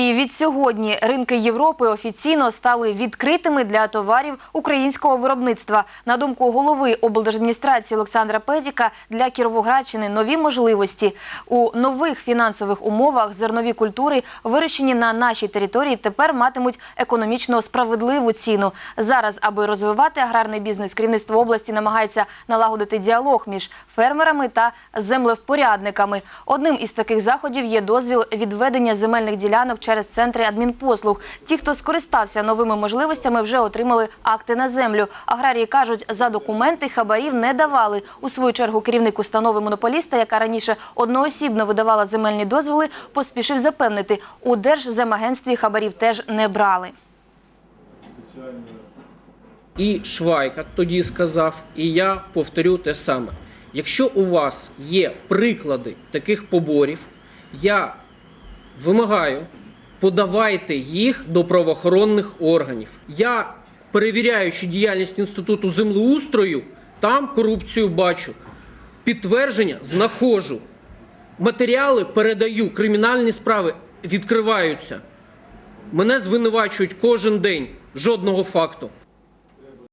І від сьогодні ринки Європи офіційно стали відкритими для товарів українського виробництва. На думку голови облдержадміністрації Олександра Педіка, для Кіровоградщини нові можливості у нових фінансових умовах зернові культури, вирощені на нашій території, тепер матимуть економічно справедливу ціну. Зараз, аби розвивати аграрний бізнес, керівництво області намагається налагодити діалог між фермерами та землевпорядниками. Одним із таких заходів є дозвіл відведення земельних ділянок через центри адмінпослуг. Ті, хто скористався новими можливостями, вже отримали акти на землю. Аграрії кажуть, за документи хабарів не давали. У свою чергу керівник установи монополіста, яка раніше одноосібно видавала земельні дозволи, поспішив запевнити, у Держземагентстві хабарів теж не брали. І Швайка тоді сказав, і я повторю те саме. Якщо у вас є приклади таких поборів, я вимагаю, подавайте їх до правоохоронних органів. Я, перевіряючи діяльність інституту землеустрою, там корупцію бачу. Підтвердження знаходжу. Матеріали передаю, кримінальні справи відкриваються. Мене звинувачують кожен день, жодного факту.